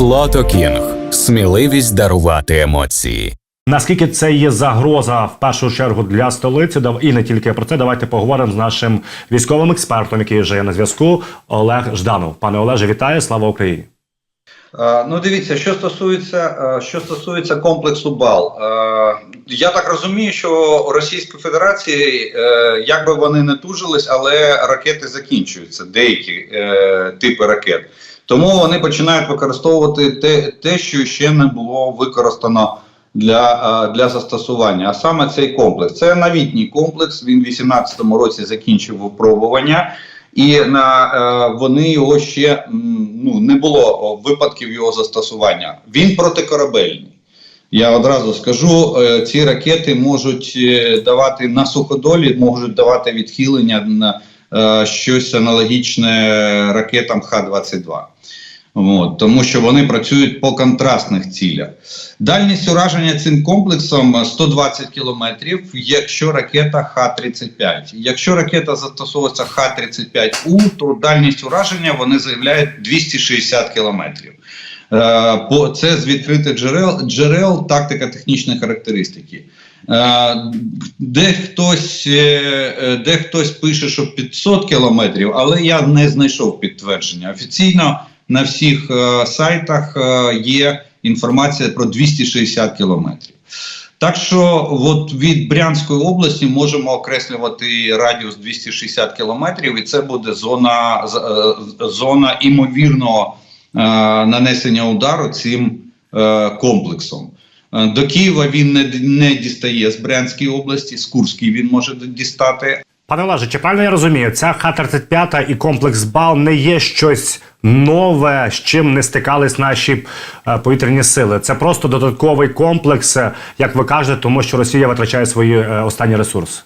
Флото Кінг. Сміливість дарувати емоції. Наскільки це є загроза в першу чергу для столиці, Дав- і не тільки про це, давайте поговоримо з нашим військовим експертом, який вже є на зв'язку. Олег Жданов. Пане Олеже, вітаю! Слава Україні! Е, Ну, дивіться, що стосується, е, що стосується комплексу БАЛ. Е, Я так розумію, що у Російської Федерації, як би вони не тужились, але ракети закінчуються, деякі типи ракет. Тому вони починають використовувати те, те що ще не було використано для, е, для застосування. А саме цей комплекс. Це новітній комплекс. Він в 2018 році закінчив випробування. І на е, вони його ще ну не було випадків його застосування. Він протикорабельний. Я одразу скажу, е, ці ракети можуть давати на суходолі, можуть давати відхилення на щось аналогічне ракетам Х-22. От, тому що вони працюють по контрастних цілях. Дальність ураження цим комплексом 120 кілометрів, якщо ракета Х-35. Якщо ракета застосовується Х-35У, то дальність ураження вони заявляють 260 кілометрів. Е, Це з відкритих джерел, джерел тактика технічної характеристики. Е, Де хтось, е, де хтось пише, що 500 кілометрів, але я не знайшов підтвердження. Офіційно на всіх е, сайтах е, є інформація про 260 кілометрів. Так що от від Брянської області можемо окреслювати радіус 260 кілометрів, і це буде зона, е, зона імовірного нанесення удару цим комплексом. До Києва він не, не дістає з Брянської області, з Курської він може дістати. Пане Олеже, чи правильно я розумію, ця Х-35 і комплекс БАЛ не є щось нове, з чим не стикались наші е, повітряні сили. Це просто додатковий комплекс, е, як ви кажете, тому що Росія витрачає свої е, останні ресурси.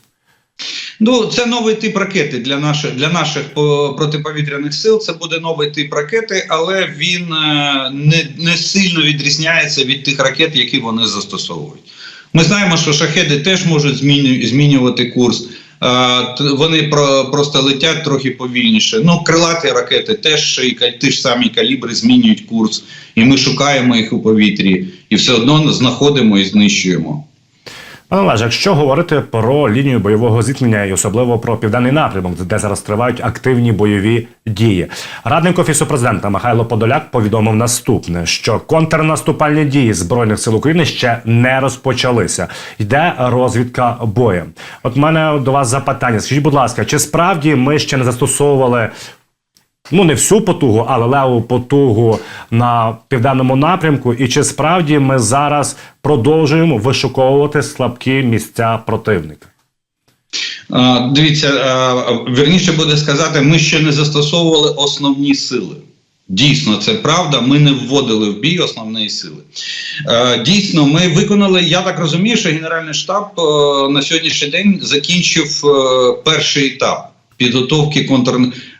Ну, це новий тип ракети для наших для наших протиповітряних сил. Це буде новий тип ракети, але він не, не сильно відрізняється від тих ракет, які вони застосовують. Ми знаємо, що шахеди теж можуть змінювати курс. Е, Вони про, просто летять трохи повільніше. Ну, крилаті ракети теж і ті ж самі калібри змінюють курс, і ми шукаємо їх у повітрі, і все одно знаходимо і знищуємо. Пане Олеже, якщо говорити про лінію бойового зіткнення і особливо про південний напрямок, де зараз тривають активні бойові дії, радник офісу президента Михайло Подоляк повідомив наступне: що контрнаступальні дії збройних сил України ще не розпочалися. Йде розвідка боєм. От мене до вас запитання. Скажіть, будь ласка, чи справді ми ще не застосовували ну не всю потугу, але леву потугу на південному напрямку. І чи справді ми зараз продовжуємо вишуковувати слабкі місця противника? Дивіться, а, вірніше буде сказати, ми ще не застосовували основні сили. Дійсно, це правда. Ми не вводили в бій основні сили. Дійсно, ми виконали. Я так розумію, що Генеральний штаб е, на сьогоднішній день закінчив е, перший етап підготовки контр...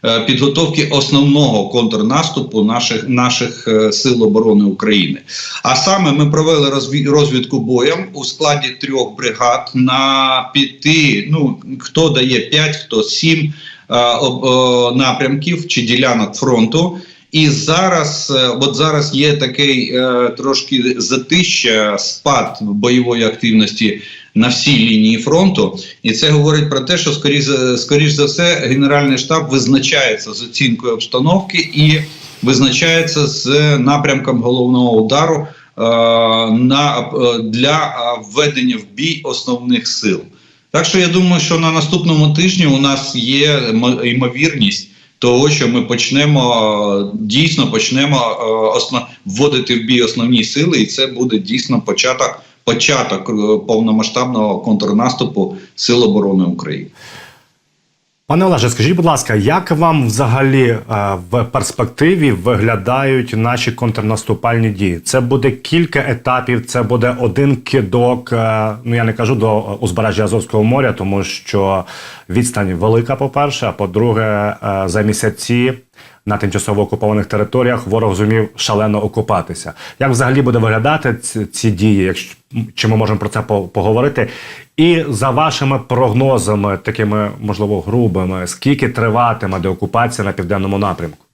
е, підготовки основного контрнаступу наших наших е, сил оборони України. А саме ми провели розві- розвідку боєм у складі трьох бригад на п'яти. Ну хто дає п'ять, хто сім е, об- напрямків чи ділянок фронту. І зараз, е, от зараз є такий е, трошки затища, спад бойової активності на всій лінії фронту, і це говорить про те, що скоріш, скоріш за все генеральний штаб визначається з оцінкою обстановки і визначається з напрямком головного удару е, на, е, для е, введення в бій основних сил. Так що я думаю, що на наступному тижні у нас є ймовірність того, що ми почнемо е, дійсно почнемо е, осно, вводити в бій основні сили, і це буде дійсно початок, початок е, повномасштабного контрнаступу Сил оборони України. Пане Олеже, скажіть, будь ласка, як вам взагалі е, в перспективі виглядають наші контрнаступальні дії? Це буде кілька етапів, це буде один кидок. е, ну я не кажу до узбережжя Азовського моря, тому що відстань велика, по-перше, а по-друге, за місяці на тимчасово окупованих територіях ворог зумів шалено окупатися. Як взагалі буде виглядати ці дії? Якщо чи ми можемо про це поговорити? І за вашими прогнозами, такими можливо грубими, скільки триватиме деокупація на південному напрямку?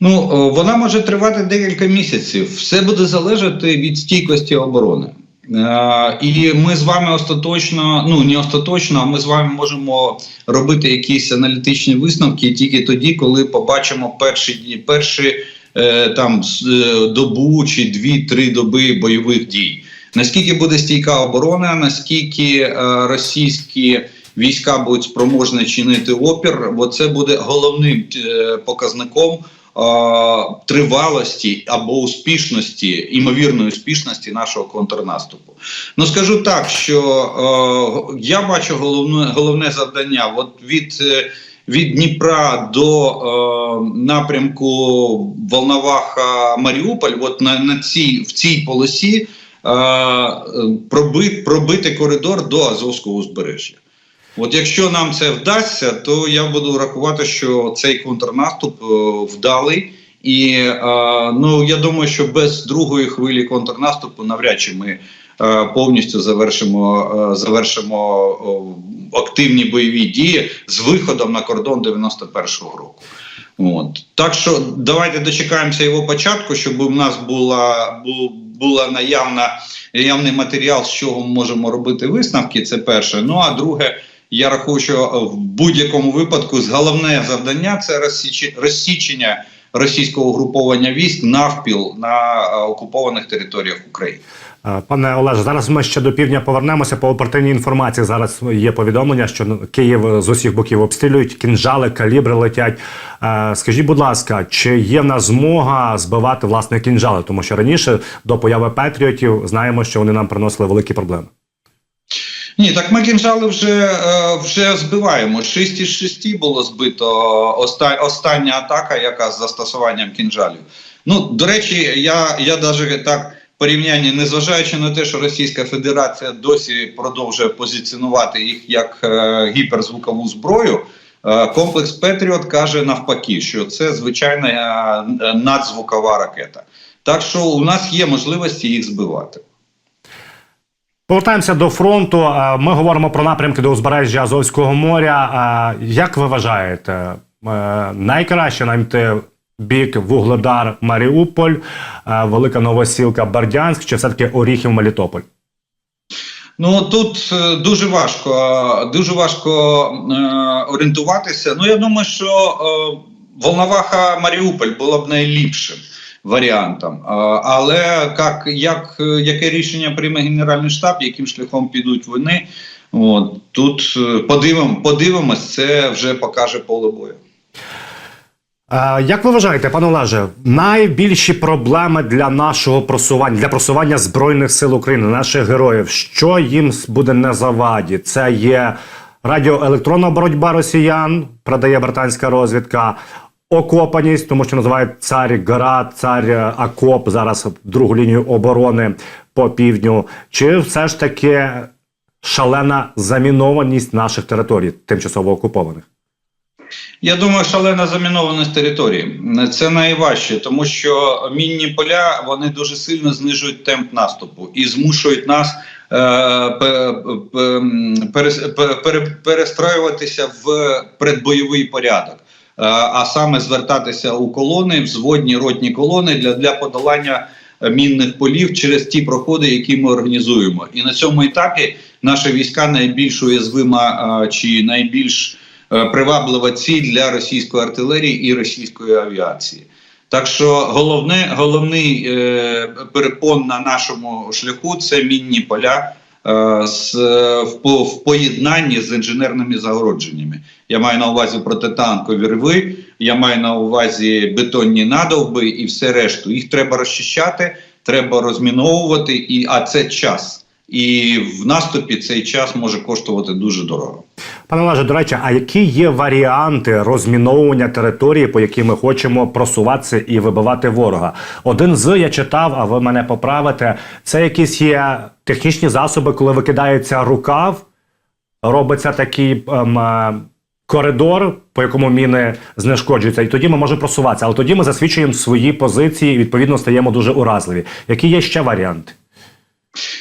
Ну, вона може тривати декілька місяців. Все буде залежати від стійкості оборони. Е, і ми з вами остаточно, ну не остаточно, а ми з вами можемо робити якісь аналітичні висновки тільки тоді, коли побачимо перші дні, перші е, там з- е, добу чи дві-три доби бойових дій. Наскільки буде стійка оборона, наскільки е, російські війська будуть спроможні чинити опір, бо це буде головним е, показником е, тривалості або успішності, імовірної успішності нашого контрнаступу. Ну скажу так, що е, я бачу головне, головне завдання от від. Від Дніпра до е, напрямку Волноваха Маріуполь, от на, на цій в цій полосі е, пробити, пробити коридор до Азовського узбережжя. От якщо нам це вдасться, то я буду рахувати, що цей контрнаступ е, вдалий. І е, ну я думаю, що без другої хвилі контрнаступу навряд чи ми повністю завершимо, е, завершимо активні бойові дії з виходом на кордон 91-го року. От так що давайте дочекаємося його початку, щоб у нас була бу, була наявна наявний матеріал, з чого ми можемо робити висновки. Це перше. Ну а друге, я рахую, що в будь-якому випадку головне завдання це розсіч... розсічення російського угруповання військ навпіл на е, окупованих територіях України. Е, Пане Олеже, зараз ми ще до півдня повернемося по оперативній інформації. Зараз є повідомлення, що Київ з усіх боків обстрілюють, кінжали, калібри летять. Е, Скажіть, будь ласка, чи є в нас змога збивати власне кінжали? Тому що раніше до появи Петріотів знаємо, що вони нам приносили великі проблеми. Ні, так ми кінжали вже, е, вже збиваємо. 6 із 6 було збито оста- остання атака, яка з застосуванням кінжалів. Ну, до речі, я, я навіть так порівняння, незважаючи на те, що Російська Федерація досі продовжує позиціонувати їх як е, гіперзвукову зброю. е, Комплекс Петріот каже навпаки, що це звичайна е, надзвукова ракета. Так що у нас є можливості їх збивати. Повертаємося до фронту. Е, Ми говоримо про напрямки до узбережжя Азовського моря. Як ви вважаєте, найкраще нам йти бік Вугледар Маріуполь, е, Велика Новосілка Бердянськ чи все-таки Оріхів Мелітополь? Ну тут е, дуже важко, дуже важко е, орієнтуватися. Ну я думаю, що е, Волноваха Маріуполь було б найліпшим варіантом. Е, але як, як, е, яке рішення прийме Генеральний штаб, яким шляхом підуть вони? От тут подивимо, подивимось, це вже покаже поле бою. Е, Як ви вважаєте, пане Олеже, найбільші проблеми для нашого просування, для просування Збройних сил України, наших героїв, що їм буде на заваді? Це є радіоелектронна боротьба росіян, продає британська розвідка, окопаність, тому що називають цар Град, цар Акоп зараз другу лінію оборони по півдню, чи все ж таки шалена замінованість наших територій, тимчасово окупованих? Я думаю, шалена замінованість території. Це найважче, тому що мінні поля вони дуже сильно знижують темп наступу і змушують нас е, пе- пе- перес- пе- пере- перестроюватися в предбойовий порядок. Е, а саме звертатися у колони, в зводні ротні колони для, для подолання мінних полів через ті проходи, які ми організуємо. І на цьому етапі наші війська найбільш уязвима е, чи найбільш приваблива ціль для російської артилерії і російської авіації. Так що головне, головний е, перепон на нашому шляху це мінні поля е, з, е, в, в поєднанні з інженерними загородженнями. Я маю на увазі протитанкові рви, я маю на увазі бетонні надовби і все решту. Їх треба розчищати, треба розміновувати, і, а це час. І в наступі цей час може коштувати дуже дорого. Пане Олеже, до речі, а які є варіанти розміновування території, по яким ми хочемо просуватися і вибивати ворога? Один з я читав, а ви мене поправите. Це якісь є технічні засоби, коли викидається рукав, робиться такий ем, е, коридор, по якому міни знешкоджуються, і тоді ми можемо просуватися. Але тоді ми засвідчуємо свої позиції і відповідно стаємо дуже уразливі. Які є ще варіанти?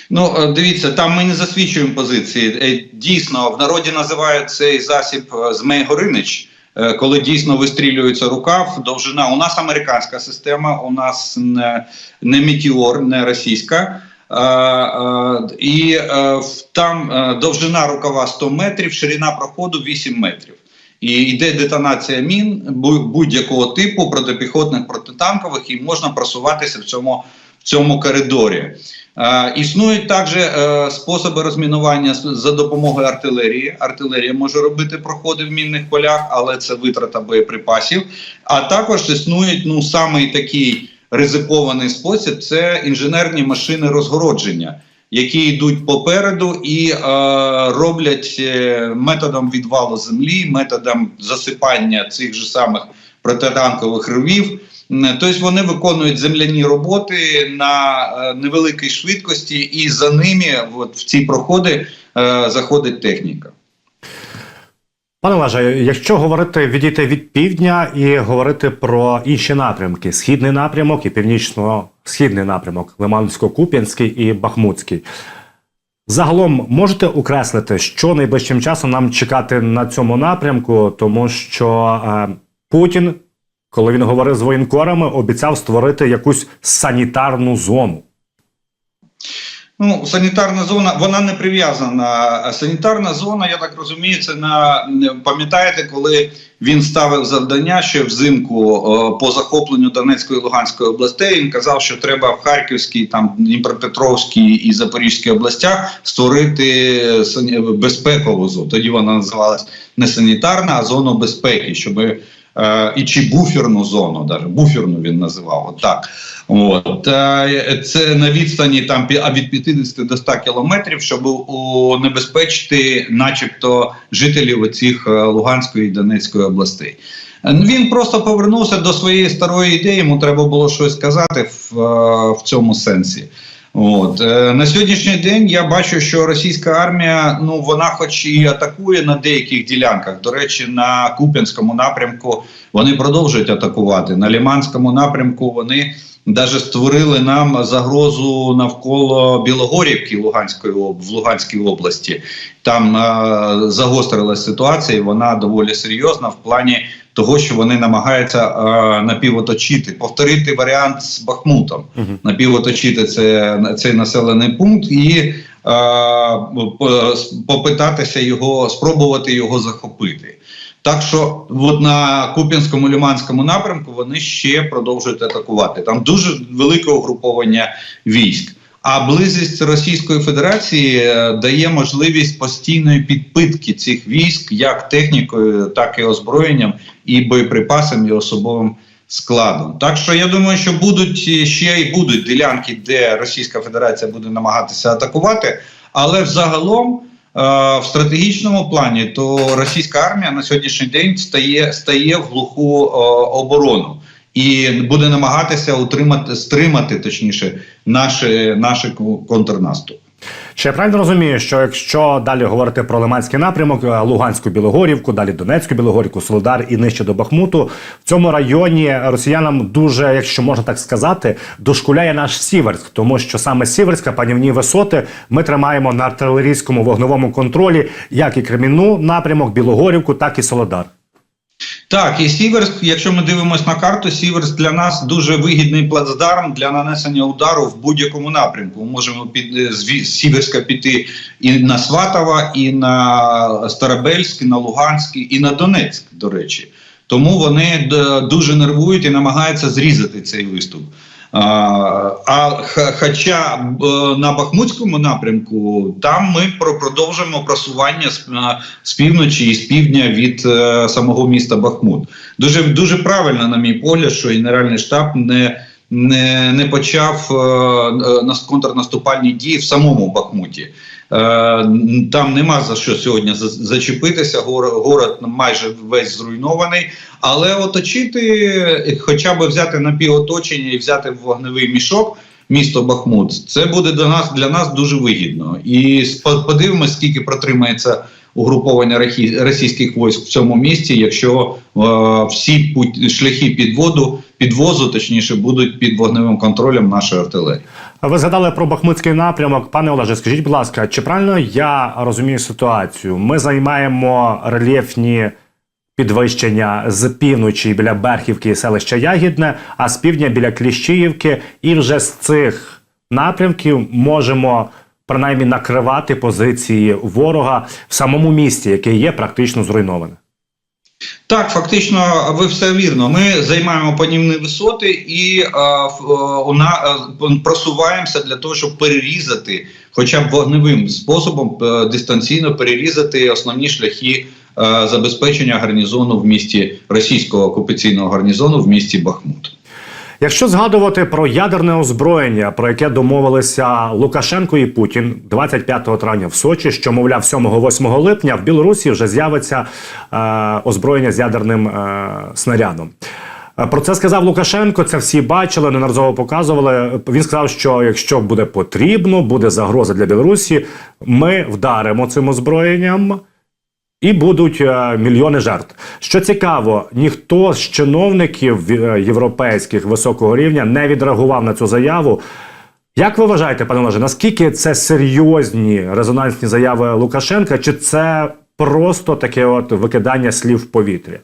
Ну, е, дивіться, там ми не засвідчуємо позиції. Е, Дійсно, в народі називають цей засіб е, Змей Горинич. коли дійсно вистрілюється рукав, довжина. У нас американська система, у нас не, не Метеор, не російська. І там довжина рукава 100 метрів, ширина проходу 8 метрів. І йде детонація мін будь-якого типу протипіхотних, протитанкових, і можна просуватися в цьому, в цьому коридорі. Е, існують також е, способи розмінування за допомогою артилерії. Артилерія може робити проходи в мінних полях, але це витрата боєприпасів. А також існують ну самий такий ризикований спосіб це інженерні машини розгородження, які йдуть попереду і е, роблять е, методом відвалу землі, методом засипання цих же самих протитанкових ровів. М, Тобто вони виконують земляні роботи на е, невеликій швидкості, і за ними от, в ці проходи е, заходить техніка. Пане Олеже, якщо говорити відійти від півдня і говорити про інші напрямки: східний напрямок і північно-східний напрямок, Лимансько-Куп'янський і Бахмутський. Загалом можете окреслити, що найближчим часом нам чекати на цьому напрямку, тому що е, Путін, коли він говорив з воєнкорами, обіцяв створити якусь санітарну зону. Ну, санітарна зона вона не прив'язана. Санітарна зона, я так розумію, це на пам'ятаєте, коли він ставив завдання ще взимку е, по захопленню Донецької і Луганської областей. Він казав, що треба в Харківській, там Дніпропетровській і Запорізькій областях створити безпекову зону. Тоді вона називалась не санітарна, а зону безпеки, щоб і чи буферну зону, даже буферну він називав. От так. От е, це на відстані там від 50 до 100 кілометрів, щоб унебезпечити, начебто, жителів оцих е, Луганської і Донецької областей. Е, Він просто повернувся до своєї старої ідеї. Йому треба було щось сказати в, е, в цьому сенсі. От е, на сьогоднішній день я бачу, що російська армія, ну вона, хоч і атакує на деяких ділянках. До речі, на Куп'янському напрямку вони продовжують атакувати. На Ліманському напрямку вони навіть створили нам загрозу навколо Білогорівки Луганської в Луганській області. Там е, загострилась ситуація, і вона доволі серйозна в плані того, що вони намагаються е, напівоточити, повторити варіант з Бахмутом, Мгм. напівоточити це, цей населений пункт і е, попитатися його, спробувати його захопити. Так що от на Куп'янському ліманському напрямку вони ще продовжують атакувати. Там дуже велике угруповання військ. А близькість Російської Федерації е, дає можливість постійної підпитки цих військ як технікою, так і озброєнням, і боєприпасами, і особовим складом. Так що я думаю, що будуть ще й будуть ділянки, де Російська Федерація буде намагатися атакувати, але взагалом. е, В стратегічному плані то російська армія на сьогоднішній день стає стає в глуху е, оборону і буде намагатися утримати стримати точніше наш, наш контрнаступ. Чи я правильно розумію, що якщо далі говорити про Лиманський напрямок, е, Луганську Білогорівку, далі Донецьку Білогорівку, Солодар і нижче до Бахмуту, в цьому районі росіянам дуже, якщо можна так сказати, дошкуляє наш Сіверськ, тому що саме Сіверська панівні висоти ми тримаємо на артилерійському вогневому контролі, як і Кремінну напрямок, Білогорівку, так і Солодар. Так, і Сіверськ, якщо ми дивимося на карту, Сіверськ для нас дуже вигідний плацдарм для нанесення удару в будь-якому напрямку. Ми можемо під е, з Сіверська піти і на Сватова, і на Старобельськ, і на Луганськ, і на Донецьк, до речі. Тому вони дуже нервують і намагаються зрізати цей виступ. А, хоча на Бахмутському напрямку там ми про- продовжуємо просування з, півночі і з півдня від е, самого міста Бахмут. Дуже дуже правильно, на мій погляд, що генеральний штаб не, не, не почав е, е, нас- контрнаступальні дії в самому Бахмуті. Е, Там нема за що сьогодні зачепитися. Гор- Город майже весь зруйнований. Але оточити, хоча б взяти напівоточення і взяти вогневий мішок місто Бахмут, це буде для нас для нас дуже вигідно. І подивимось, скільки протримається угруповання російських військ в цьому місті, якщо е, всі путь, шляхи підводу, підвозу, точніше, будуть під вогневим контролем нашої артилерії. Ви згадали про Бахмутський напрямок. Пане Олеже, скажіть, будь ласка, чи правильно я розумію ситуацію? Ми займаємо рельєфні підвищення з півночі біля Берхівки і селища Ягідне, а з півдня біля Кліщіївки. І вже з цих напрямків можемо принаймні накривати позиції ворога в самому місті, яке є практично зруйноване. Так, фактично, ви все вірно. Ми займаємо панівні висоти і а, ф- а, просуваємося для того, щоб перерізати, хоча б вогневим способом е, дистанційно перерізати основні шляхи е, забезпечення гарнізону в місті російського окупаційного гарнізону в місті Бахмут. Якщо згадувати про ядерне озброєння, про яке домовилися Лукашенко і Путін 25 травня в Сочі, що мовляв 7-8 липня в Білорусі вже з'явиться е, озброєння з ядерним е, снарядом. Е, Про це сказав Лукашенко. Це всі бачили, неодноразово показували. Він сказав, що якщо буде потрібно, буде загроза для Білорусі, ми вдаримо цим озброєнням. І будуть е, мільйони жертв. Що цікаво, ніхто з чиновників е, європейських високого рівня не відреагував на цю заяву. Як ви вважаєте, пане Олеже, наскільки це серйозні резонансні заяви Лукашенка, чи це просто таке от викидання слів в повітрі?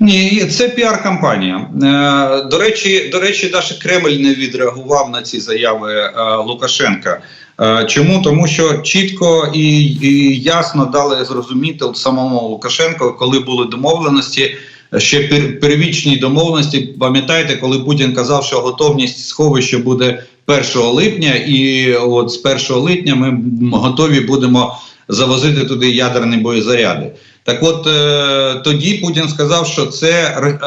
Ні, це піар-кампанія. Е, до речі, до речі, навіть Кремль не відреагував на ці заяви е, Лукашенка. Е, чому? Тому що чітко і, і ясно дали зрозуміти самому Лукашенку, коли були домовленості. Ще пер- первічні домовленості. Пам'ятаєте, коли Путін казав, що готовність сховища буде 1 липня, і от з 1 липня ми готові будемо завозити туди ядерні боєзаряди. Так от е, тоді Путін сказав, що це е,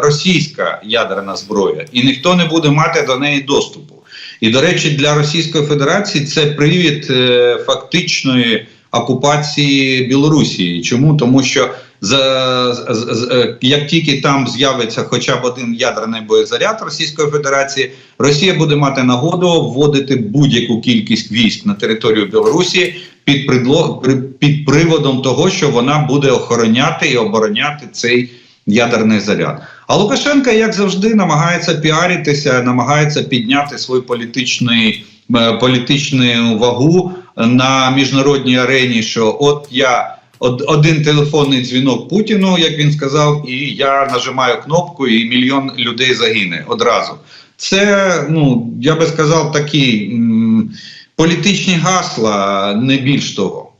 російська ядерна зброя, і ніхто не буде мати до неї доступу. І до речі, для Російської Федерації це привід е, фактичної окупації Білорусі. Чому? Тому що за, з- з- е, як тільки там з'явиться хоча б один ядерний боєзаряд Російської Федерації, Росія буде мати нагоду вводити будь-яку кількість військ на територію Білорусі під предло, при- під приводом того, що вона буде охороняти і обороняти цей ядерний заряд. А Лукашенко, як завжди, намагається піаритися, намагається підняти свою політичний, е, політичну вагу на міжнародній арені. Що от я од- один телефонний дзвінок Путіну, як він сказав, і я нажимаю кнопку, і мільйон людей загине одразу. Це, ну я би сказав, такі м, політичні гасла, не більш того.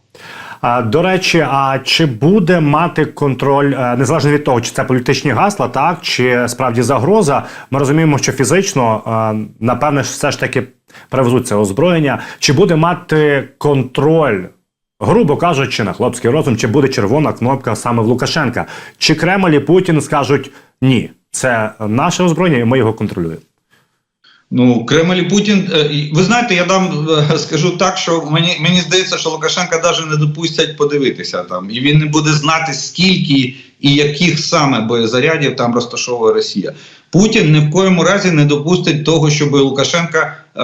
До речі, а чи буде мати контроль, е, незалежно від того, чи це політичні гасла, так чи справді загроза? Ми розуміємо, що фізично, е, напевне, все ж таки привезуть це озброєння. Чи буде мати контроль, грубо кажучи, на хлопський розум, чи буде червона кнопка саме в Лукашенка? Чи Кремль і Путін скажуть ні, це наше озброєння, і ми його контролюємо? Ну, Кремль і Путін, е, ви знаєте, я дам е, скажу так, що мені мені здається, що Лукашенка навіть не допустять подивитися там, і він не буде знати, скільки і яких саме боєзарядів там розташовує Росія. Путін ні в коєму разі не допустить того, щоб Лукашенка е,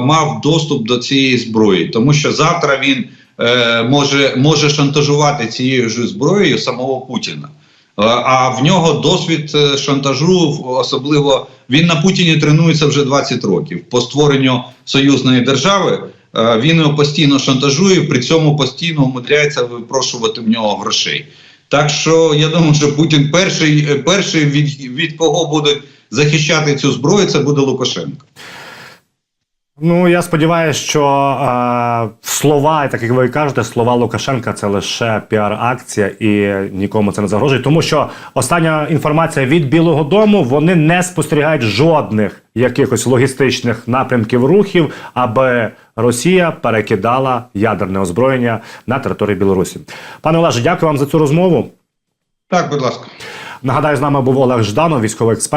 мав доступ до цієї зброї, тому що завтра він е, може, може шантажувати цією ж зброєю самого Путіна. Е, А в нього досвід е, шантажу, особливо він на Путіні тренується вже 20 років. По створенню союзної держави е, він його постійно шантажує, при цьому постійно умудряється випрошувати в нього грошей. Так що я думаю, що Путін перший, перший від, від кого будуть захищати цю зброю, це буде Лукашенко. Ну я сподіваюся, що е, слова, так як ви кажете, слова Лукашенка це лише піар-акція і нікому це не загрожує. Тому що остання інформація від Білого Дому вони не спостерігають жодних якихось логістичних напрямків рухів, аби Росія перекидала ядерне озброєння на територію Білорусі. Пане Олеже, дякую вам за цю розмову. Так, будь ласка. Нагадаю, з нами був Олег Жданов, військовий експерт.